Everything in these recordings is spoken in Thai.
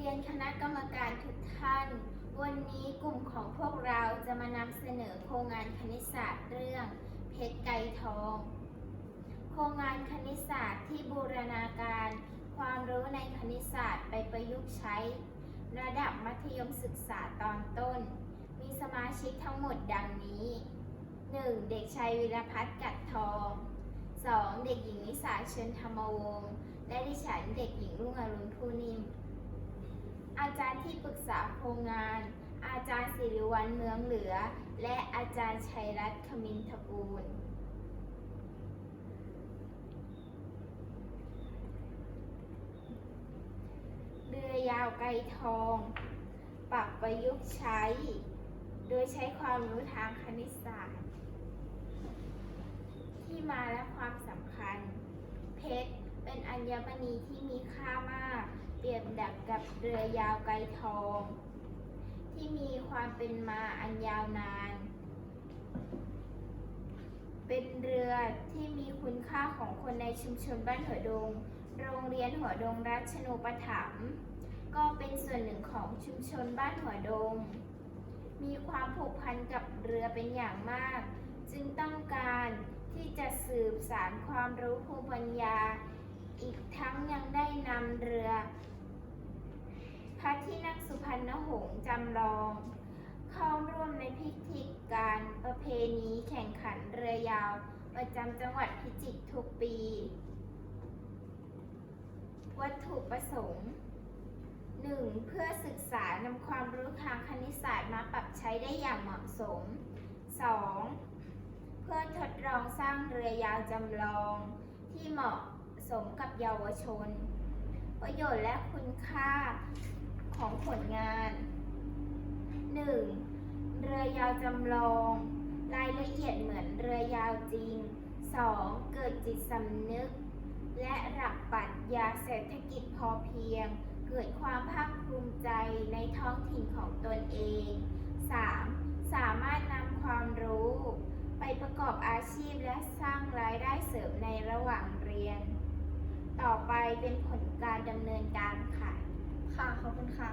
เรียนคณะกรรมการทุกท่าน วันนี้กลุ่มของพวกเราจะมานำเสนอโครงงานคณิตศาสตร์เรื่อง เพชรไก่ทอง โครงงานคณิตศาสตร์ที่บูรณาการ ความรู้ในคณิตศาสตร์ไปประยุกต์ใช้ ระดับมัธยมศึกษาตอนต้น มีสมาชิกทั้งหมดดังนี้ 1. เด็กชายวิรพัฒน์กัดทอง 2. เด็กหญิงนิสาเชิญธรรมวงศ์และดิฉันเด็กหญิงรุ่งอรุณผู้นิ่ม อาจารย์ที่ปรึกษาโครงงาน อาจารย์สิริวัลเมืองเหลือ และอาจารย์ชัยรัตน์ขมินทกูล เรือยาวไกลทอง ปรับประยุกต์ใช้ โดยใช้ความรู้ทางคณิตศาสตร์ ที่มาและความสำคัญ เพชร เป็นอัญมณีที่มีค่ามาก เปรียบดับกับเรือยาวไกลทอง ที่มีความเป็นมาอันยาวนาน เป็นเรือที่มีคุณค่าของคนในชุมชนบ้านหัวดง โรงเรียนหัวดงรัชนูปถัมภ์ก็เป็นส่วนหนึ่งของชุมชนบ้านหัวดง มีความผูกพันกับเรือเป็นอย่างมาก จึงต้องการที่จะสืบสารความรู้ภูมิปัญญา อีกทั้งยังได้นำเรือ พระที่นั่งสุพรรณหงษ์จำลอง เข้าร่วมในพิธีการประเพณีแข่งขันเรือยาว ประจำจังหวัดพิจิตรทุกปี วัตถุประสงค์ 1. เพื่อศึกษานำความรู้ทางคณิตศาสตร์มาปรับใช้ได้อย่างเหมาะสม 2. เพื่อทดลองสร้างเรือยาวจำลองที่เหมาะ สมกับเยาวชน ประโยชน์และคุณค่าของผลงาน 1. เรือยาวจำลอง รายละเอียดเหมือนเรือยาวจริง 2. เกิดจิตสำนึก และหลักปรัชญาเศรษฐกิจพอเพียง เกิดความภาคภูมิใจในท้องถิ่นของตนเอง 3. สามารถนำความรู้ ไปประกอบอาชีพและสร้างรายได้เสริมในระหว่างเรียน ต่อไปเป็นผลการดำเนินการค่ะ ค่ะ ขอบคุณค่ะ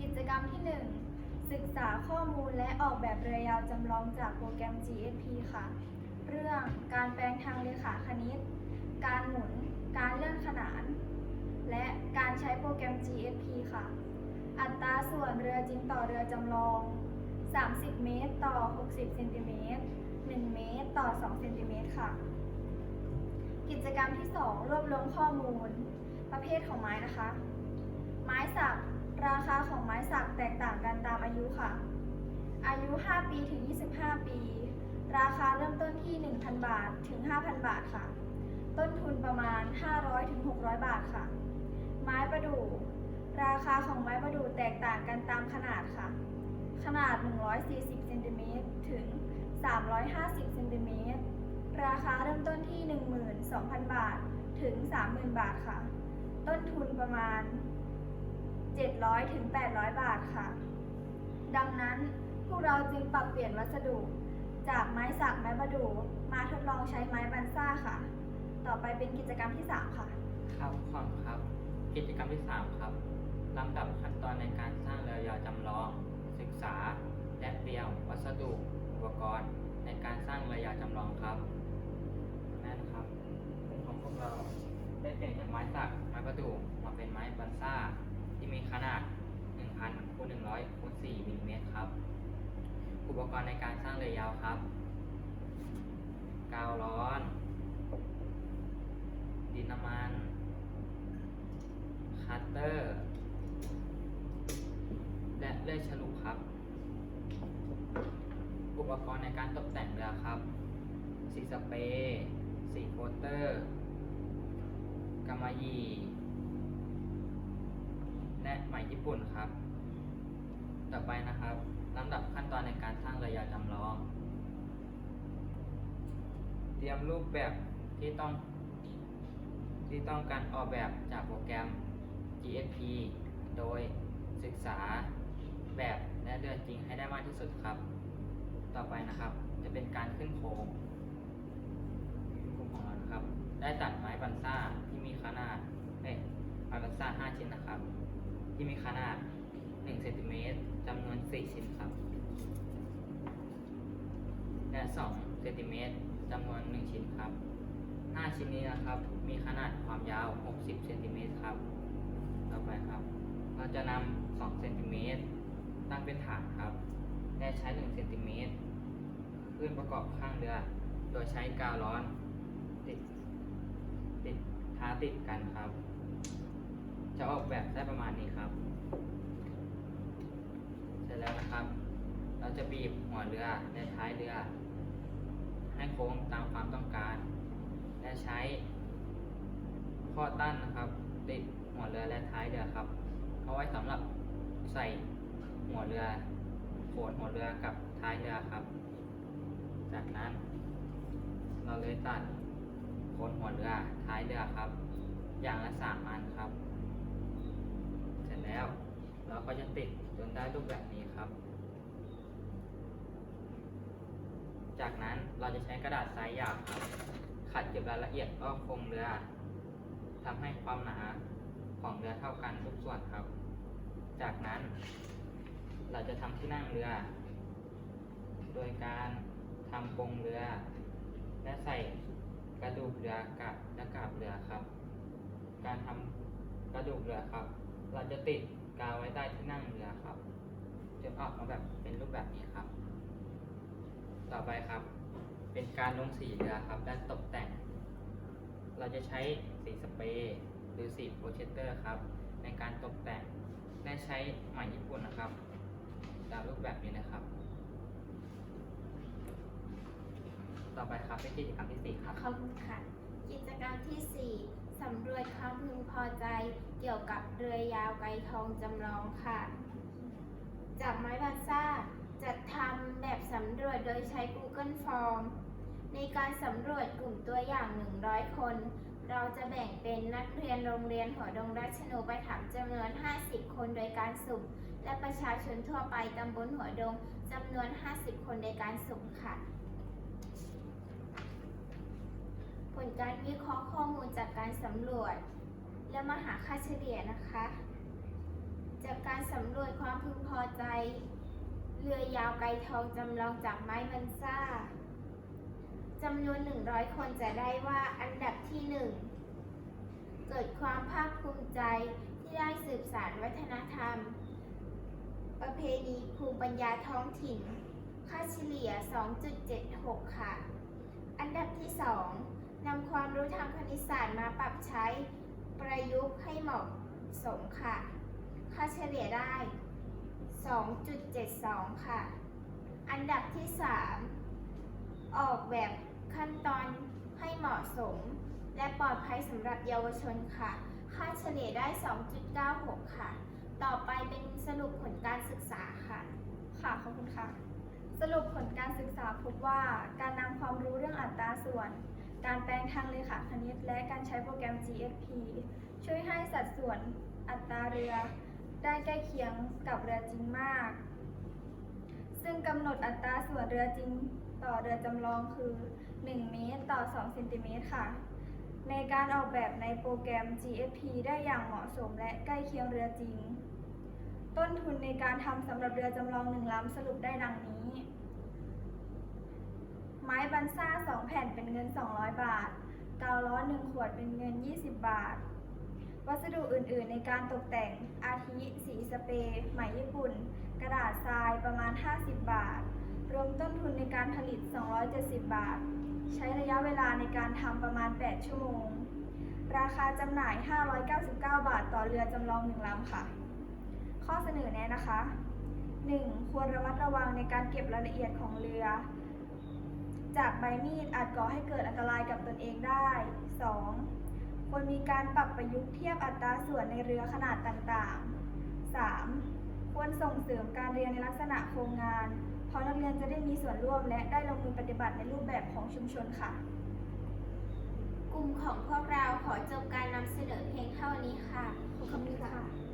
กิจกรรมที่ 1 ศึกษาข้อมูลและออกแบบเรือยาวจำลองจากโปรแกรม GSP ค่ะ เรื่องการแปลงทางเลขาคณิต การหมุน การเลื่อนขนาน และการใช้โปรแกรม GSP ค่ะ อัตราส่วนเรือจริงต่อเรือจำลอง 30 เมตร ต่อ 60 เซนติเมตร 1 เมตร ต่อ 2 เซนติเมตรค่ะ กิจกรรมที่ 2 รวบรวมข้อมูล ประเภทของไม้นะคะ ไม้สัก ราคาของไม้สักแตกต่างกันตามอายุค่ะ อายุ 5 ปีถึง 25 ปี ราคาเริ่มต้นที่ 1,000 บาทถึง 5,000 บาทค่ะ ต้นทุนประมาณ 500ถึง600 บาทค่ะ ไม้ประดู่ ราคาของไม้ประดู่แตกต่างกันตามขนาดค่ะ ขนาด 140เซนติเมตรถึง 350เซนติเมตร ราคาเริ่มต้นที่ 12,000 บาทถึง 30,000 บาทค่ะ ต้นทุนประมาณ 700ถึง800 บาทค่ะ ดังนั้นพวกเราจึงปรับเปลี่ยนวัสดุ จากไม้สักไม้ประดู่มาทดลองใช้ไม้บันซ่าค่ะ ต่อไปเป็นกิจกรรมที่ 3 ค่ะ ครับขอบคุณครับ กิจกรรมที่ 3 ครับลำดับขั้นตอนในการสร้างเรือยาวจำลอง ศึกษา และเตรียมวัสดุ อุปกรณ์ ในการสร้างเรือยาวจำลองครับ นั่นครับกลุ่มของพวกเราได้เปลี่ยนจากไม้สักไม้ประดู่มาเป็นไม้บันซ่า ที่มีขนาด 1,000คูณ100คูณ4มิลลิเมตรครับ อุปกรณ์ในการสร้างเรือยาวครับกาวร้อน ดินน้ำมันคัตเตอร์ และเลื่อยฉลุครับ อุปกรณ์ในการตกแต่งเรือครับ สีสเปรย์ สีโคเตอร์กำมะหยี่และไหมญี่ปุ่นครับ ต่อไปนะครับลำดับขั้นตอนในการสร้างรือยาวจำลอง เตรียมรูปแบบที่ต้องที่ต้องการออกแบบจากโปรแกรม GSP โดยศึกษาแบบและเดินจริงให้ได้มากที่สุดครับ ต่อไปนะครับจะเป็นการขึ้นโครงกลุ่มของเรานะครับ ได้ตัดไม้บันซ่าที่มีขนาดเอ้ยไม้บันซ่า5ชิ้นนะครับ ที่มีขนาด1เซนติเมตรจำนวน4ชิ้นครับ และ2เซนติเมตรจำนวน1ชิ้นครับ5ชิ้นนี้นะครับ มีขนาดความยาว 60เซนติเมตรครับ ต่อไปครับ เราจะนำ2เซนติเมตรตั้งเป็นฐานครับ และใช้1เซนติเมตรขึ้นประกอบข้างเรือ โดยใช้กาวร้อน ท้าติดกันครับ จะออกแบบได้ประมาณนี้ครับ เสร็จแล้วนะครับ เราจะบีบหัวเรือและท้ายเรือ ให้โค้งตามความต้องการ และใช้ข้อตั้นนะครับ ติดหัวเรือและท้ายเรือครับ เอาไว้สำหรับใส่หัวเรือโขนหัวเรือกับท้ายเรือครับ จากนั้นเราเลยตัด นหัวเรือท้ายเรือครับ อย่างละสามอันครับ เสร็จแล้วเราก็จะติดจนได้รูปแบบนี้ครับ จากนั้นเราจะใช้กระดาษทรายหยาบครับ ขัดเก็บรายละเอียดรอบโครงเรือทำให้ความหนาของเรือเท่ากันทุกส่วนครับ จากนั้น เราจะทำที่นั่งเรือ โดยการทำโครงเรือ และใส่ กระดูกเรือกับและกาบเรือครับ การทำกระดูกเรือครับ เราจะติดกาวไว้ใต้ที่นั่งเรือครับจนออกมาแบบเป็นรูปแบบนี้ครับ ต่อไปครับ เป็นการลงสีเรือครับและตกแต่ง เราจะใช้สีสเปรย์หรือสีโปรเจคเตอร์ครับ ในการตกแต่งและใช้ไหมญี่ปุ่นนะครับตามรูปแบบนี้นะครับ ต่อไปครับเป็นกิจกรรมที่สี่ครับ ขอบคุณค่ะ กิจกรรมที่ 4สำรวจความพึงพอใจ เกี่ยวกับเรือยาวไกลทองจำลองค่ะ จากไม้บาซ่าจัดทำแบบสำรวจโดยใช้ Google Form ในการสำรวจกลุ่มตัวอย่าง 100 คน เราจะแบ่งเป็นนักเรียนโรงเรียนหัวดงราชนูปถัมจำนวน 50 คนโดยการสุ่ม และประชาชนทั่วไปตำบลหัวดงจำนวน 50 คนโดยการสุ่มค่ะ ผลการวิเคราะห์ข้อมูลจากการสำรวจ และมาหาค่าเฉลี่ยนะคะ จากการสำรวจความพึงพอใจ เรือยาวไกลทองจำลองจากไม้มันซ่าจำนวน 100 คนจะได้ว่าอันดับที่ 1 เกิดความภาคภูมิใจที่ได้สืบสานวัฒนธรรม ประเพณีภูมิปัญญาท้องถิ่น ค่าเฉลี่ย 2.76 ค่ะ อันดับที่ 2 นำความรู้ทางคณิตศาสตร์มาปรับใช้ประยุกต์ให้เหมาะสมค่ะ ค่าเฉลี่ยได้ 2.72 ค่ะ อันดับที่ 3 ออกแบบขั้นตอนให้เหมาะสม และปลอดภัยสำหรับเยาวชนค่ะ ค่าเฉลี่ยได้ 2.96 ค่ะ ต่อไปเป็นสรุปผลการศึกษาค่ะ ค่ะ ขอบคุณค่ะ สรุปผลการศึกษาพบว่าการนำความรู้เรื่องอัตราส่วน การแปลงทางเลขาคณิต และการใช้โปรแกรม GSP ช่วยให้สัดส่วนอัตราเรือ ได้ใกล้เคียงกับเรือจริงมาก ซึ่งกำหนดอัตราส่วนเรือจริงต่อเรือจำลองคือ 1 เมตรต่อ 2 เซนติเมตรค่ะ ในการออกแบบในโปรแกรม GSP ได้อย่างเหมาะสมและใกล้เคียงเรือจริง ต้นทุนในการทำสำหรับเรือจำลองหนึ่งลำสรุปได้ดังนี้ ไม้บันซ่า2แผ่นเป็นเงิน 200 บาท กาวล้อ1ขวดเป็นเงิน 20 บาท วัสดุอื่นๆ ในการตกแต่ง อาทิสีสเปรย์ไหมญี่ปุ่น กระดาษทรายประมาณ 50 บาท รวมต้นทุนในการผลิต 270 บาท ใช้ระยะเวลาในการทำประมาณ 8 ชั่วโมง ราคาจำหน่าย 599 บาท ต่อเรือจำลองหนึ่งลำค่ะ ข้อเสนอแนะนะคะ 1. ควรระมัดระวังในการเก็บรายละเอียดของเรือ จากใบมีดอาจก่อให้เกิดอันตรายกับตนเองได้ 2. ควรมีการปรับประยุกต์เทียบอัตราส่วนในเรือขนาดต่างๆ 3. ควรส่งเสริมการเรียนในลักษณะโครงงาน เพราะนักเรียนจะได้มีส่วนร่วมและได้ลงมือปฏิบัติในรูปแบบของชุมชนค่ะ กลุ่มของพวกเราขอจบการนำเสนอเพียงเท่านี้ค่ะขอบคุณค่ะ